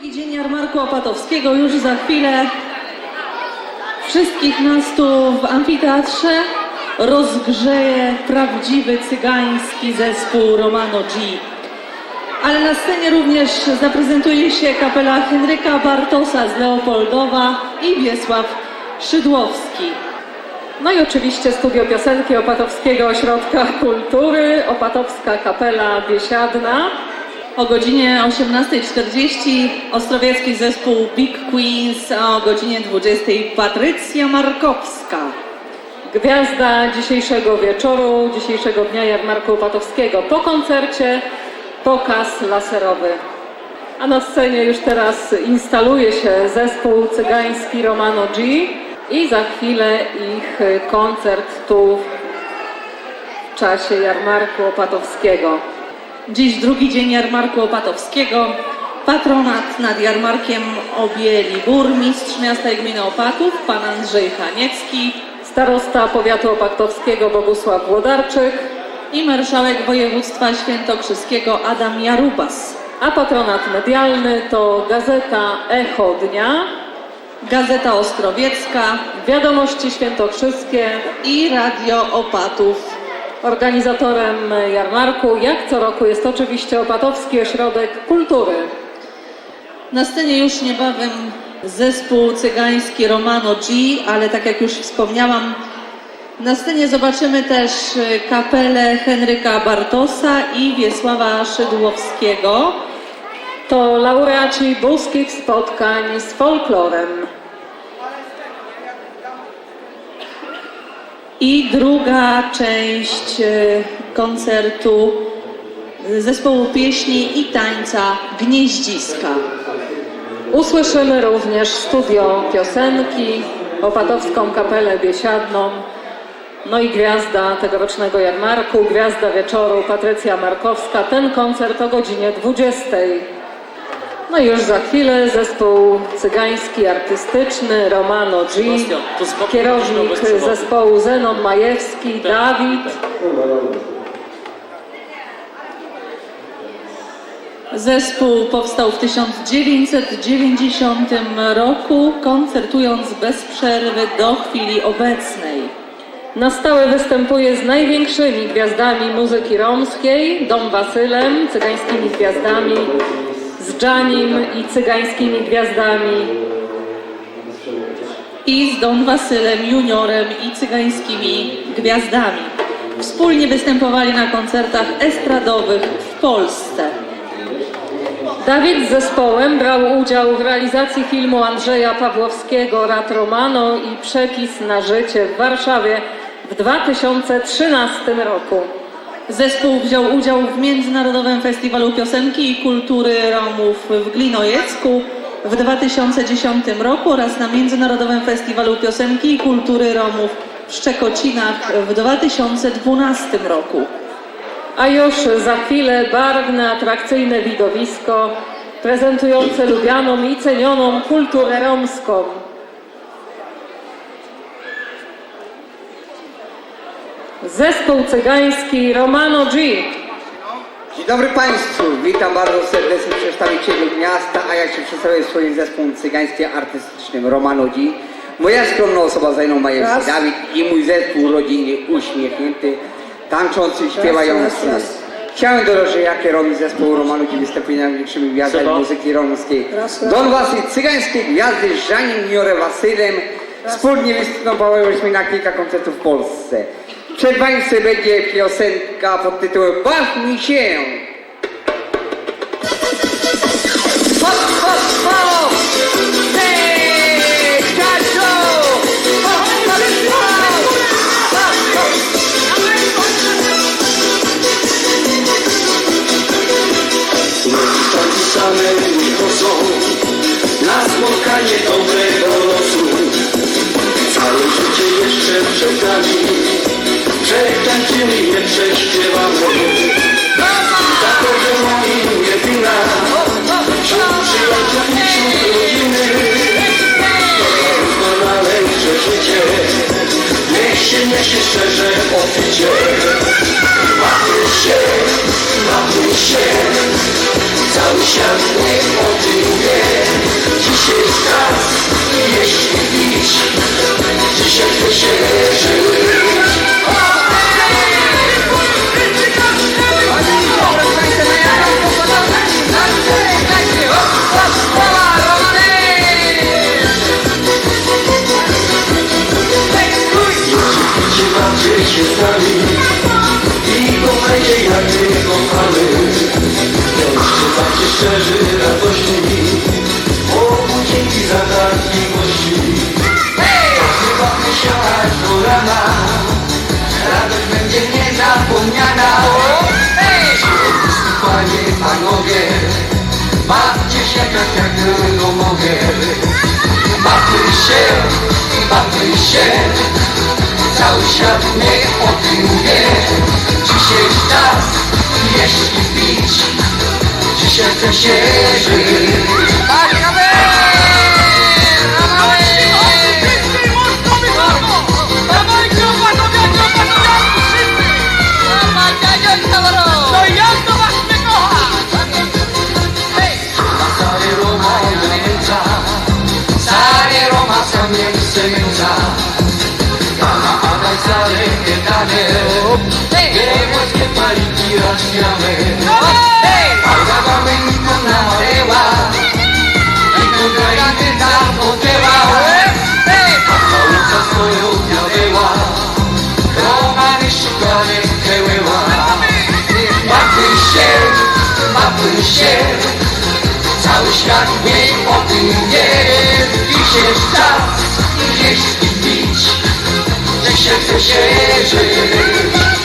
Drugi dzień jarmarku opatowskiego już za chwilę. Wszystkich nas tu w amfiteatrze rozgrzeje prawdziwy cygański zespół Romano G. Ale na scenie również zaprezentuje się kapela Henryka Bartosa z Leopoldowa i Wiesław Szydłowski. No i oczywiście studio piosenki Opatowskiego Ośrodka Kultury, Opatowska Kapela Biesiadna. O godzinie 18.40 ostrowiecki zespół Big Queens, a o godzinie 20.00 Patrycja Markowska. Gwiazda dzisiejszego wieczoru, dzisiejszego dnia Jarmarku Opatowskiego. Po koncercie pokaz laserowy. A na scenie już teraz instaluje się zespół cygański Romano G i za chwilę ich koncert tu w czasie Jarmarku Opatowskiego. Dziś drugi dzień jarmarku opatowskiego. Patronat nad jarmarkiem objęli burmistrz miasta i gminy Opatów, pan Andrzej Haniecki Starosta powiatu opatowskiego Bogusław Włodarczyk, i marszałek województwa świętokrzyskiego Adam Jarubas. a patronat medialny to gazeta Echo Dnia, Gazeta Ostrowiecka Wiadomości Świętokrzyskie. i Radio Opatów. Organizatorem jarmarku, jak co roku, jest oczywiście Opatowski Ośrodek Kultury. Na scenie już niebawem zespół cygański Romano G, ale tak jak już wspomniałam, na scenie zobaczymy też y, kapelę Henryka Bartosa i Wiesława Szydłowskiego. To laureaci boskich spotkań z folklorem. I druga część y, koncertu zespołu pieśni i tańca Gnieździska. Usłyszymy również studio piosenki, Opatowską Kapelę Biesiadną, no i gwiazda tegorocznego jarmarku, gwiazda wieczoru Patrycja Markowska. Ten koncert o godzinie 20. No i już za chwilę zespół cygański, artystyczny Romano G, kierownik zespołu Zenon Majewski, Dawid, Zespół powstał w 1990 roku, koncertując bez przerwy do chwili obecnej. Na stałe występuje z największymi gwiazdami muzyki romskiej, Dom Wasylem, cygańskimi gwiazdami, z Dżanim i cygańskimi gwiazdami. i z Don Wasylem Juniorem i cygańskimi gwiazdami. Wspólnie występowali na koncertach estradowych w Polsce. Dawid z zespołem brał udział w realizacji filmu Andrzeja Pawłowskiego Rat Romano i Przepis na życie w Warszawie w 2013 roku. Zespół wziął udział w Międzynarodowym Festiwalu Piosenki i Kultury Romów w Glinojecku w 2010 roku oraz na Międzynarodowym Festiwalu Piosenki i Kultury Romów w Szczekocinach w 2012 roku. A już za chwilę barwne, atrakcyjne widowisko prezentujące lubianą i cenioną kulturę romską. Zespół cygański Romano G. Dzień dobry Państwu, witam bardzo serdecznie przedstawicieli miasta, a ja się przedstawię swoim zespołem cygańskim artystycznym Romanodzi. Moja skromna osoba Zajną Majewski Dawid i mój zespół rodzinny uśmiechnięty, tańczący, śpiewający. Chciałem że jakie robi zespół Romanodzi występuje największymi gwiazdami muzyki romskiej. Don Wasyl, cygańskie gwiazdy z Żanim Juniorem Wasylem. Wspólnie występowałyśmy na kilka koncertów w Polsce. Przed Państwem będzie piosenka pod tytułem Baw mi się! Hop, hop, hop! Hej, Kaczko! Hop, hop, hop! Losu. Całe życie jeszcze przed nami, przetańczyli, nie prześpiewamy. Tak ordemonii jedyna, wśród przyjaciół i wśród rodziny. Najlepsze życie, niech się niesie szczerze oficie. Napisz się, napisz się, cały świat o tym wie. Dzisiaj jeśli pić, dzisiaj chce się żyć. Bawcie się tak jak tylko mogę. Bawmy się, się, cały świat niech o tym wie. Dzisiaj czas jeść i pić, dzisiaj chce się żyć. Samienca Jęca. Gana Adaj stary Kietanie, Giełaskie paliki rozśmiane. Alga mamy niko namareła, niko grajny zapoczęła. A całuca swoją wiadeła, Romany szukane kełeła. Bawmy się, bawmy się, Cały świat niech o tym wie. Jest czas jeść pić chce się żyć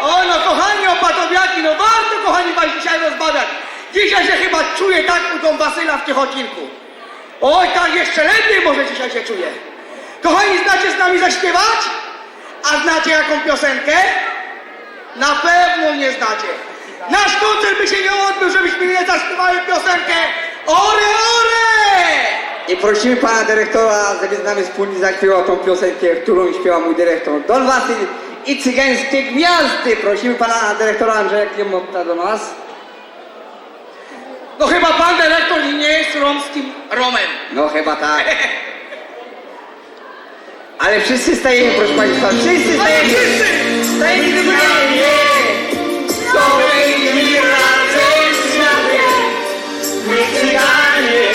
O no kochani opatowiaki, no warto kochani was dzisiaj rozbawiać. Dzisiaj się chyba czuję tak u Don Wasyla w Ciechocinku. Oj, tak jeszcze lepiej może dzisiaj się czuję. Kochani, znacie z nami zaśpiewać? A znacie jaką piosenkę? Na pewno nie znacie. Nasz koncert by się nie odbył, żebyśmy nie zaśpiewali piosenkę Ore, ore! I prosimy pana dyrektora, żeby z nami wspólnie zaśpiewał tą piosenkę, którą śpiewa mój dyrektor Don Wasyl i Cygańskie Gwiazdy. Prosimy pana dyrektora Andrzeja Kliemota do nas. No chyba pan dyrektor nie jest romskim Romem. No chyba tak. Ale wszyscy stajemy, proszę państwa, wszyscy Ale stajemy. wszyscy! Stajemy wybranie! Razem z nami? My Cyganie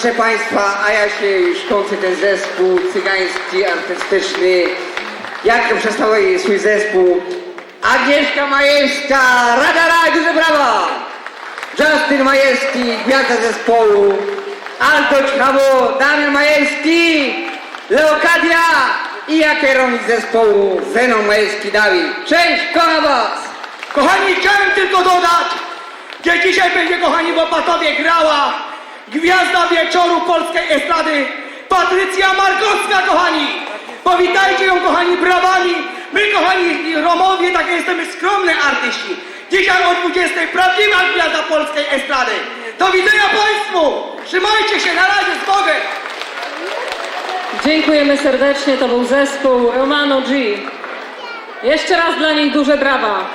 Proszę Państwa, a ja się już kończę ten zespół cygański, artystyczny. Jak to przedstawię swój zespół? Agnieszka Majewska, rada, rada, duże brawa! Justin Majewski, gwiazda zespołu. Alto Czchabo, Damian Majewski, Leokadia i ja kierownik zespołu Zenon Majewski Dawid. Cześć, kocham Was! Kochani, chciałem tylko dodać, że dzisiaj będzie, kochani, w Opatowie grała gwiazda wieczoru polskiej estrady, Patrycja Markowska, kochani. Powitajcie ją, kochani, brawami. My, kochani Romowie, takie jesteśmy skromne artyści. Dzisiaj o 20 prawdziwa gwiazda polskiej estrady. Do widzenia Państwu! Trzymajcie się, na razie, z Bogiem! Dziękujemy serdecznie, to był zespół Romano G. Jeszcze raz dla nich duże brawa.